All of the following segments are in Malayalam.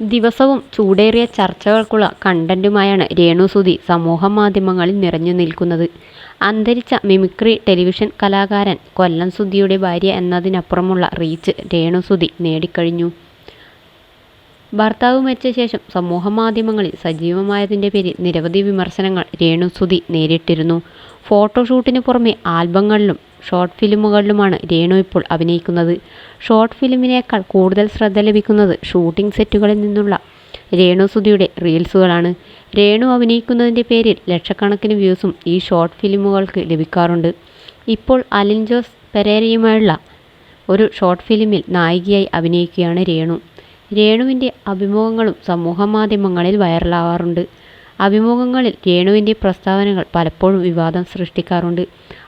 ദിവസവും ചൂടേറിയ ചർച്ചകൾക്കുള്ള കണ്ടന്റുമായാണ് രേണു സുധി മാധ്യമങ്ങളിൽ നിറഞ്ഞു നിൽക്കുന്നത്. അന്തരിച്ച മിമിക്രി ടെലിവിഷൻ കലാകാരൻ കൊല്ലം സുധിയുടെ ഭാര്യ എന്നതിനപ്പുറമുള്ള റീച്ച് രേണു സുധി നേടിക്കഴിഞ്ഞു. ഭർത്താവ് മരിച്ച ശേഷം സമൂഹമാധ്യമങ്ങളിൽ സജീവമായതിന്റെ പേരിൽ നിരവധി വിമർശനങ്ങൾ രേണു സുധി നേരിട്ടിരുന്നു. ഫോട്ടോഷൂട്ടിന് പുറമെ ആൽബങ്ങളിലും ഷോർട്ട് ഫിലിമുകളിലുമാണ് രേണു ഇപ്പോൾ അഭിനയിക്കുന്നത്. ഷോർട്ട് ഫിലിമിനേക്കാൾ കൂടുതൽ ശ്രദ്ധ ലഭിക്കുന്നത് ഷൂട്ടിംഗ് സെറ്റുകളിൽ നിന്നുള്ള രേണു സുധിയുടെ റീൽസുകളാണ്. രേണു അഭിനയിക്കുന്നതിന്റെ പേരിൽ ലക്ഷക്കണക്കിന് വ്യൂസും ഈ ഷോർട്ട് ഫിലിമുകൾക്ക് ലഭിക്കാറുണ്ട്. ഇപ്പോൾ അലിൻ ജോസ് പെരേരയുമായുള്ള ഒരു ഷോർട്ട് ഫിലിമിൽ നായികയായി അഭിനയിക്കുകയാണ് രേണു. രേണുവിന്റെ അഭിമുഖങ്ങളും സമൂഹമാധ്യമങ്ങളിൽ വൈറലാവാറുണ്ട്. അഭിമുഖങ്ങളിൽ രേണുവിന്റെ പ്രസ്താവനകൾ പലപ്പോഴും വിവാദം സൃഷ്ടിക്കാറുണ്ട്.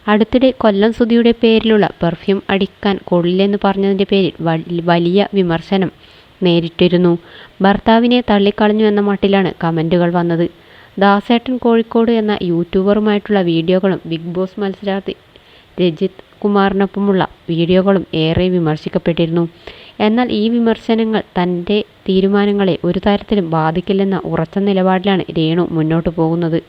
അടുത്തിടെ കൊല്ലം സുധിയുടെ പേരിലുള്ള പെർഫ്യൂം അടിക്കാൻ കൊള്ളില്ലെന്ന് പറഞ്ഞതിന്റെ പേരിൽ വലിയ വിമർശനം നേരിട്ടിരുന്നു. ഭർത്താവിനെ തള്ളിക്കളഞ്ഞു എന്ന മട്ടിലാണ് കമന്റുകൾ വന്നത്. ദാസേട്ടൻ കോഴിക്കോട് എന്ന യൂട്യൂബറുമായിട്ടുള്ള വീഡിയോകളും ബിഗ് ബോസ് മത്സരാർത്ഥി രജിത് കുമാറിനൊപ്പമുള്ള വീഡിയോകളും ഏറെ വിമർശിക്കപ്പെട്ടിരുന്നു. എന്നാൽ ഈ വിമർശനങ്ങൾ തന്റെ തീരുമാനങ്ങളെ ഒരു തരത്തിലും ബാധിക്കില്ലെന്ന ഉറച്ച നിലപാടിലാണ് രേണു മുന്നോട്ട് പോകുന്നത്.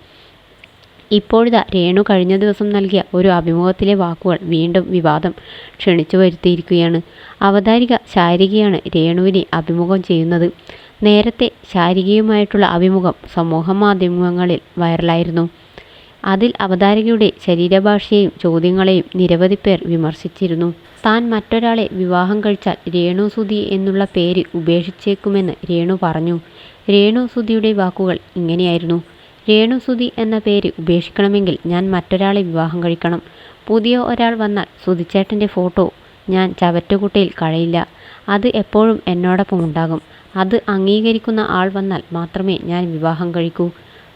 ഇപ്പോഴിതാ രേണു കഴിഞ്ഞ ദിവസം നൽകിയ ഒരു അഭിമുഖത്തിലെ വാക്കുകൾ വീണ്ടും വിവാദം ക്ഷണിച്ചു വരുത്തിയിരിക്കുകയാണ് അവതാരിക ശാരികയാണ് രേണുവിനെ അഭിമുഖം ചെയ്യുന്നത്. നേരത്തെ ശാരികയുമായിട്ടുള്ള അഭിമുഖം സമൂഹ മാധ്യമങ്ങളിൽ വൈറലായിരുന്നു. അതിൽ അവതാരകയുടെ ശരീരഭാഷയെയും ചോദ്യങ്ങളെയും നിരവധി പേർ വിമർശിച്ചിരുന്നു. താൻ മറ്റൊരാളെ വിവാഹം കഴിച്ചാൽ രേണു സുധി എന്നുള്ള പേര് ഉപേക്ഷിച്ചേക്കുമെന്ന് രേണു പറഞ്ഞു. രേണു സുധിയുടെ വാക്കുകൾ ഇങ്ങനെയായിരുന്നു. രേണു സുധി എന്ന പേര് ഉപേക്ഷിക്കണമെങ്കിൽ ഞാൻ മറ്റൊരാളെ വിവാഹം കഴിക്കണം. പുതിയ ഒരാൾ വന്നാൽ സുധിച്ചേട്ടന്റെ ഫോട്ടോ ഞാൻ ചവറ്റുകുട്ടയിൽ കളയില്ല. അത് എപ്പോഴും എന്നോടൊപ്പം ഉണ്ടാകും അത് അംഗീകരിക്കുന്ന ആൾ വന്നാൽ മാത്രമേ ഞാൻ വിവാഹം കഴിക്കൂ.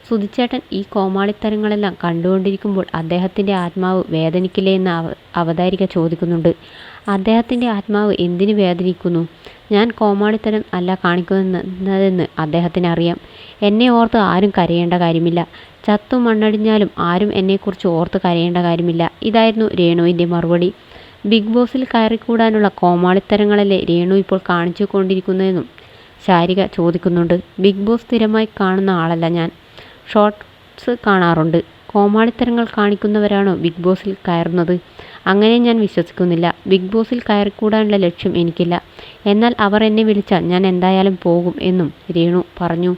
സുധിച്ചേട്ടൻ ഈ കോമാളിത്തരങ്ങളെല്ലാം കണ്ടുകൊണ്ടിരിക്കുമ്പോൾ അദ്ദേഹത്തിന്റെ ആത്മാവ് വേദനിക്കില്ലേ എന്ന് അവ അവതാരിക ചോദിക്കുന്നുണ്ട്. അദ്ദേഹത്തിന്റെ ആത്മാവ് എന്തിനു വേദനിക്കുന്നു? ഞാൻ കോമാളിത്തരം അല്ല കാണിക്കുന്നതെന്ന് അദ്ദേഹത്തിന് അറിയാം. എന്നെ ഓർത്ത് ആരും കരയേണ്ട കാര്യമില്ല. ചത്തു മണ്ണടിഞ്ഞാലും ആരും എന്നെക്കുറിച്ച് ഓർത്ത് കരയേണ്ട കാര്യമില്ല. ഇതായിരുന്നു രേണുവിന്റെ മറുപടി. ബിഗ് ബോസിൽ കയറിക്കൂടാനുള്ള കോമാളിത്തരങ്ങളല്ലേ രേണു ഇപ്പോൾ കാണിച്ചു കൊണ്ടിരിക്കുന്നതെന്നും ശാരിക ചോദിക്കുന്നുണ്ട്. ബിഗ് ബോസ് സ്ഥിരമായി കാണുന്ന ആളല്ല ഞാൻ. ഷോർട്സ് കാണാറുണ്ട്. കോമാളിത്തരങ്ങൾ കാണിക്കുന്നവരാണോ ബിഗ് ബോസിൽ കയറുന്നത്? അങ്ങനെ ഞാൻ വിശ്വസിക്കുന്നില്ല. ബിഗ് ബോസിൽ കയറിക്കൂടാനുള്ള ലക്ഷ്യം എനിക്കില്ല. എന്നാൽ അവർ എന്നെ വിളിച്ചാൽ ഞാൻ എന്തായാലും പോകും എന്നും രേണു പറഞ്ഞു.